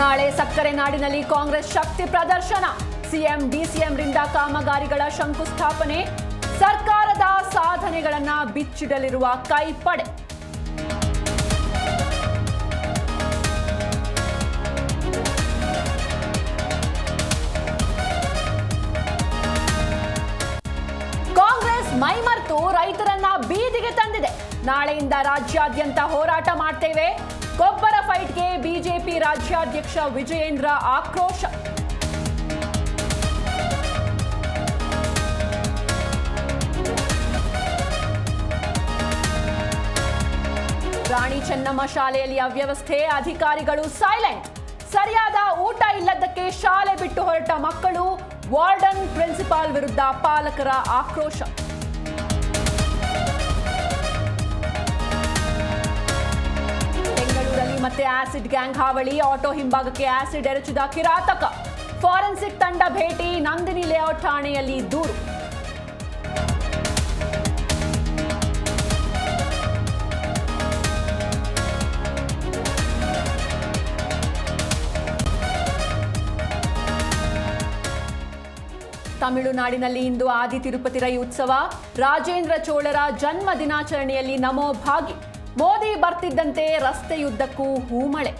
ನಾಳೆ ಸಕ್ಕರೆ ನಾಡಿನಲ್ಲಿ ಕಾಂಗ್ರೆಸ್ ಶಕ್ತಿ ಪ್ರದರ್ಶನ. ಸಿಎಂ ಡಿಸಿಎಂರಿಂದ ಕಾಮಗಾರಿಗಳ ಶಂಕುಸ್ಥಾಪನೆ. ಸರ್ಕಾರದ ಸಾಧನೆಗಳನ್ನ ಬಿಚ್ಚಿಡಲಿರುವ ಕೈಪಡೆ. ಕಾಂಗ್ರೆಸ್ ಮೈಮರ್ತು ರೈತರನ್ನ ಬೀದಿಗೆ ತಂದಿದೆ. ನಾಳೆಯಿಂದ ರಾಜ್ಯಾದ್ಯಂತ ಹೋರಾಟ ಮಾಡ್ತೇವೆ. ಫೈಟ್ಗೆ ಬಿಜೆಪಿ ರಾಜ್ಯಾಧ್ಯಕ್ಷ ವಿಜಯೇಂದ್ರ ಆಕ್ರೋಶ. ರಾಣಿ ಚೆನ್ನಮ್ಮ ಶಾಲೆಯಲ್ಲಿ ಅವ್ಯವಸ್ಥೆ, ಅಧಿಕಾರಿಗಳು ಸೈಲೆಂಟ್. ಸರಿಯಾದ ಊಟ ಇಲ್ಲದಕ್ಕೆ ಶಾಲೆ ಬಿಟ್ಟು ಹೊರಟ ಮಕ್ಕಳು ವಾರ್ಡನ್ ಪ್ರಿನ್ಸಿಪಾಲ್ ವಿರುದ್ಧ ಪಾಲಕರ ಆಕ್ರೋಶ. ಮತ್ತೆ ಆಸಿಡ್ ಗ್ಯಾಂಗ್ ಹಾವಳಿ ಆಟೋ ಹಿಂಭಾಗಕ್ಕೆ ಆಸಿಡ್ ಎರಚಿದ ಕಿರಾತಕ. ಫಾರೆನ್ಸಿಕ್ ತಂಡ ಭೇಟಿ, ನಂದಿನಿ ಲೇಔಟ್ ಠಾಣೆಯಲ್ಲಿ ದೂರು. ತಮಿಳುನಾಡಿನಲ್ಲಿ ಇಂದು ಆದಿ ತಿರುಪತಿ ರೈ ಉತ್ಸವ. ರಾಜೇಂದ್ರ ಚೋಳರ ಜನ್ಮ ದಿನಾಚರಣೆಯಲ್ಲಿ ನಮೋ ಭಾಗಿ. ಮೋದಿ ಬರ್ತಿದ್ದಂತೆ ರಸ್ತೆಯುದ್ದಕ್ಕೂ ಹೂಮಳೆ.